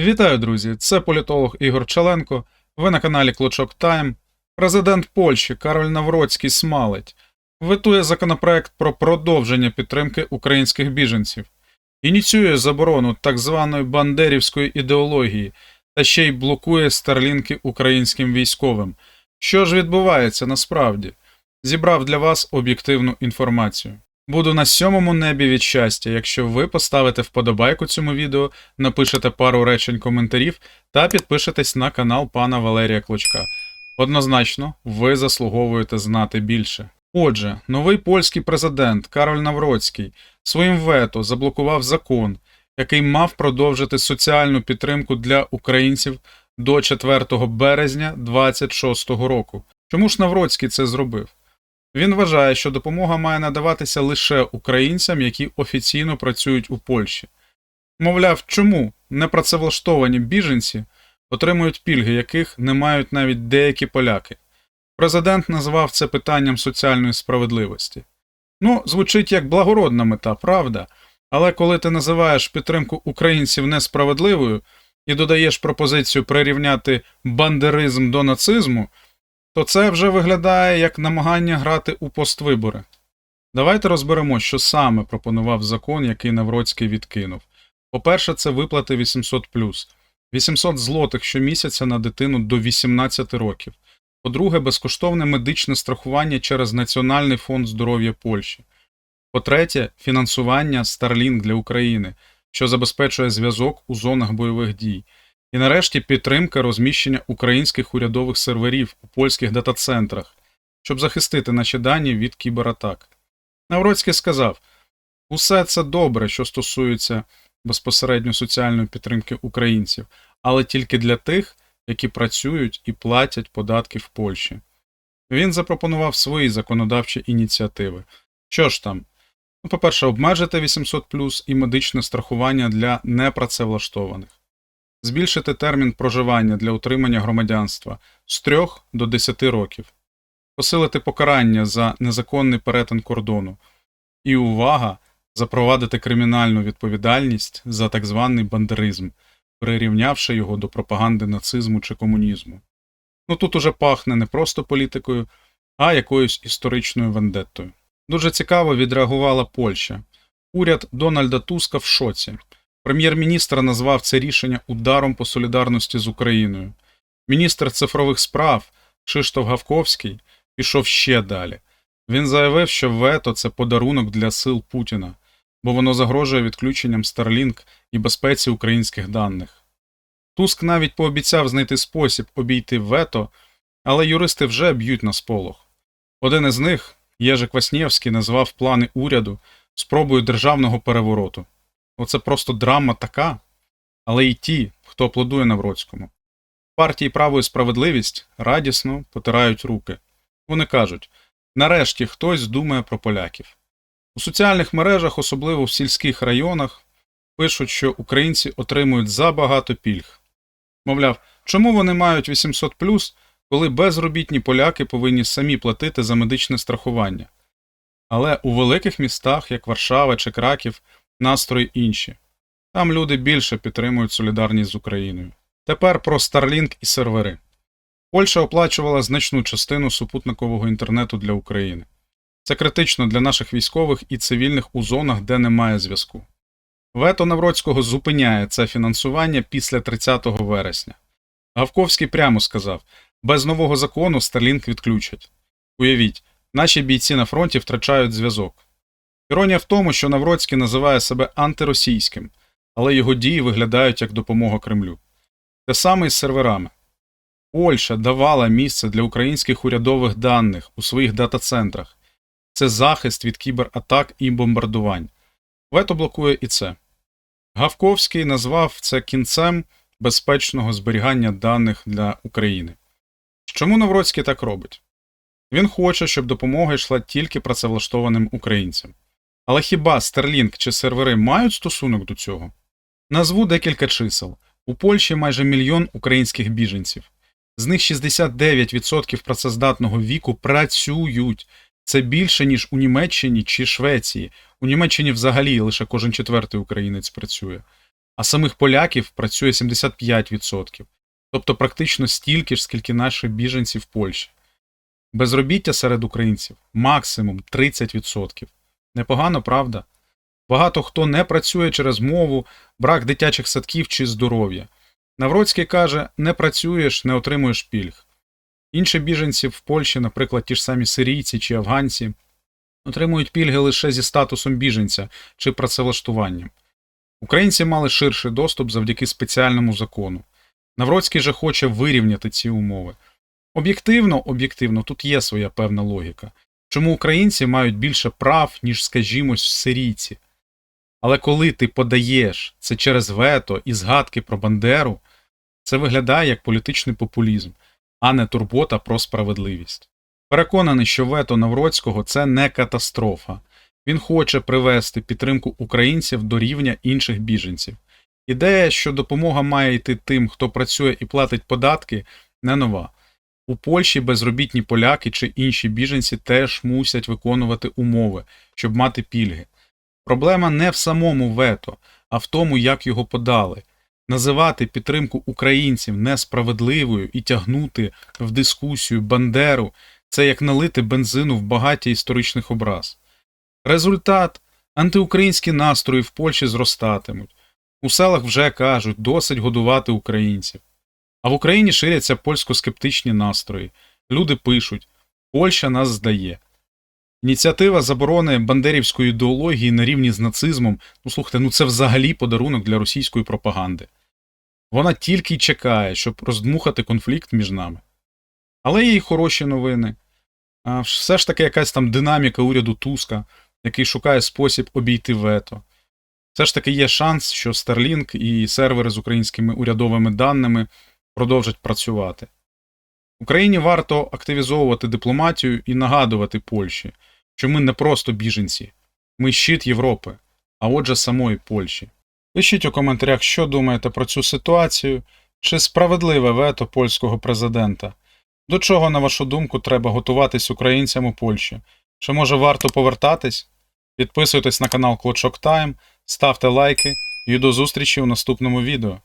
Вітаю, друзі! Це політолог Ігор Чаленко. Ви на каналі Клочок Тайм. Президент Польщі Кароль Навроцький смалить витує законопроект про продовження підтримки українських біженців, ініціює заборону так званої бандерівської ідеології та ще й блокує старлінки українським військовим. Що ж відбувається насправді? Зібрав для вас об'єктивну інформацію. Буду на сьомому небі від щастя, якщо ви поставите вподобайку цьому відео, напишете пару речень коментарів та підпишетесь на канал пана Валерія Клочка. Однозначно, ви заслуговуєте знати більше. Отже, новий польський президент Кароль Навроцький своїм вето заблокував закон, який мав продовжити соціальну підтримку для українців до 4 березня 2026 року. Чому ж Навроцький це зробив? Він вважає, що допомога має надаватися лише українцям, які офіційно працюють у Польщі. Мовляв, чому непрацевлаштовані біженці отримують пільги, яких не мають навіть деякі поляки. Президент назвав це питанням соціальної справедливості. Ну, звучить як благородна мета, правда, але коли ти називаєш підтримку українців несправедливою і додаєш пропозицію прирівняти бандеризм до нацизму, то це вже виглядає як намагання грати у поствибори. Давайте розберемо, що саме пропонував закон, який Навроцький відкинув. По-перше, це виплати 800 800 злотих щомісяця на дитину до 18 років. По-друге, безкоштовне медичне страхування через Національний фонд здоров'я Польщі. По-третє, фінансування Starlink для України, що забезпечує зв'язок у зонах бойових дій. І нарешті підтримка розміщення українських урядових серверів у польських дата-центрах, щоб захистити наші дані від кібератак. Навроцький сказав: усе це добре, що стосується безпосередньо соціальної підтримки українців, але тільки для тих, які працюють і платять податки в Польщі. Він запропонував свої законодавчі ініціативи. Що ж там? Ну, по-перше, обмежити 800 і медичне страхування для непрацевлаштованих, збільшити термін проживання для отримання громадянства з 3 до 10 років, посилити покарання за незаконний перетин кордону. І увага! запровадити кримінальну відповідальність за так званий бандеризм, прирівнявши його до пропаганди нацизму чи комунізму. Ну тут уже пахне не просто політикою, а якоюсь історичною вендеттою. Дуже цікаво відреагувала Польща. Уряд Дональда Туска в шоці. Прем'єр-міністр назвав це рішення ударом по солідарності з Україною. Міністр цифрових справ Кшиштоф Гавковський пішов ще далі. Він заявив, що вето це подарунок для сил Путіна, бо воно загрожує відключенням Starlink і безпеці українських даних. Туск навіть пообіцяв знайти спосіб обійти вето, але юристи вже б'ють на сполох. Один із них, Єжик Васнєвський, назвав плани уряду спробою державного перевороту. Оце просто драма така, але й ті, хто аплодує Навроцькому. Партії право і справедливість радісно потирають руки. Вони кажуть нарешті хтось думає про поляків. У соціальних мережах, особливо в сільських районах, пишуть, що українці отримують забагато пільг. Мовляв, чому вони мають 800 коли безробітні поляки повинні самі платити за медичне страхування. Але у великих містах, як Варшава чи Краків, настрої інші. Там люди більше підтримують солідарність з Україною. Тепер про Starlink і сервери. Польща оплачувала значну частину супутникового інтернету для України. Це критично для наших військових і цивільних у зонах, де немає зв'язку. Вето Навроцького зупиняє це фінансування після 30 вересня. Гавковський прямо сказав: без нового закону Starlink відключать. Уявіть, наші бійці на фронті втрачають зв'язок. Іронія в тому, що Навроцький називає себе антиросійським, але його дії виглядають як допомога Кремлю. Те саме і з серверами. Польща давала місце для українських урядових даних у своїх дата-центрах. Це захист від кібератак і бомбардувань. Вето блокує і це. Гавковський назвав це кінцем безпечного зберігання даних для України. Чому Навроцький так робить? Він хоче, щоб допомога йшла тільки працевлаштованим українцям. Але хіба Starlink чи сервери мають стосунок до цього? Назву декілька чисел. У Польщі майже мільйон українських біженців. З них 69% працездатного віку працюють. Це більше, ніж у Німеччині чи Швеції. У Німеччині взагалі лише кожен четвертий українець працює. а самих поляків працює 75%, тобто практично стільки ж, скільки наших біженців в Польщі. Безробіття серед українців максимум 30%. Непогано, правда? Багато хто не працює через мову, брак дитячих садків чи здоров'я. Навроцький каже: не працюєш, не отримуєш пільг. Інші біженці в Польщі, наприклад, ті ж самі сирійці чи афганці, отримують пільги лише зі статусом біженця чи працевлаштуванням. Українці мали ширший доступ завдяки спеціальному закону. Навроцький же хоче вирівняти ці умови. Об'єктивно, об'єктивно, тут є своя певна логіка. Чому українці мають більше прав, ніж, скажімо, сирійці? Але коли ти подаєш це через вето і згадки про Бандеру, це виглядає як політичний популізм, а не турбота про справедливість. Переконаний, що вето Навроцького це не катастрофа. Він хоче привести підтримку українців до рівня інших біженців. Ідея, що допомога має йти тим, хто працює і платить податки, не нова. У Польщі безробітні поляки чи інші біженці теж мусять виконувати умови, щоб мати пільги. Проблема не в самому вето, а в тому, як його подали. Називати підтримку українців несправедливою і тягнути в дискусію Бандеру це як налити бензину в багаті історичних образ. Результат антиукраїнські настрої в Польщі зростатимуть. У селах вже кажуть, досить годувати українців. А в Україні ширяться польсько-скептичні настрої. Люди пишуть: Польща нас здає. Ініціатива заборони бандерівської ідеології на рівні з нацизмом, ну слухайте, ну це взагалі подарунок для російської пропаганди. Вона тільки й чекає, щоб роздмухати конфлікт між нами. Але є й хороші новини. А Все ж таки якась там динаміка уряду Туска, який шукає спосіб обійти вето. Все ж таки є шанс, що Starlink і сервери з українськими урядовими даними продовжать працювати. Україні варто активізовувати дипломатію і нагадувати Польщі, що ми не просто біженці, ми щит Європи, а отже самої Польщі. Пишіть у коментарях, що думаєте про цю ситуацію, чи справедливе вето польського президента. До чого, на вашу думку, треба готуватись українцям у Польщі? Чи може варто повертатись? Підписуйтесь на канал Клочок Тайм, ставте лайки і до зустрічі у наступному відео.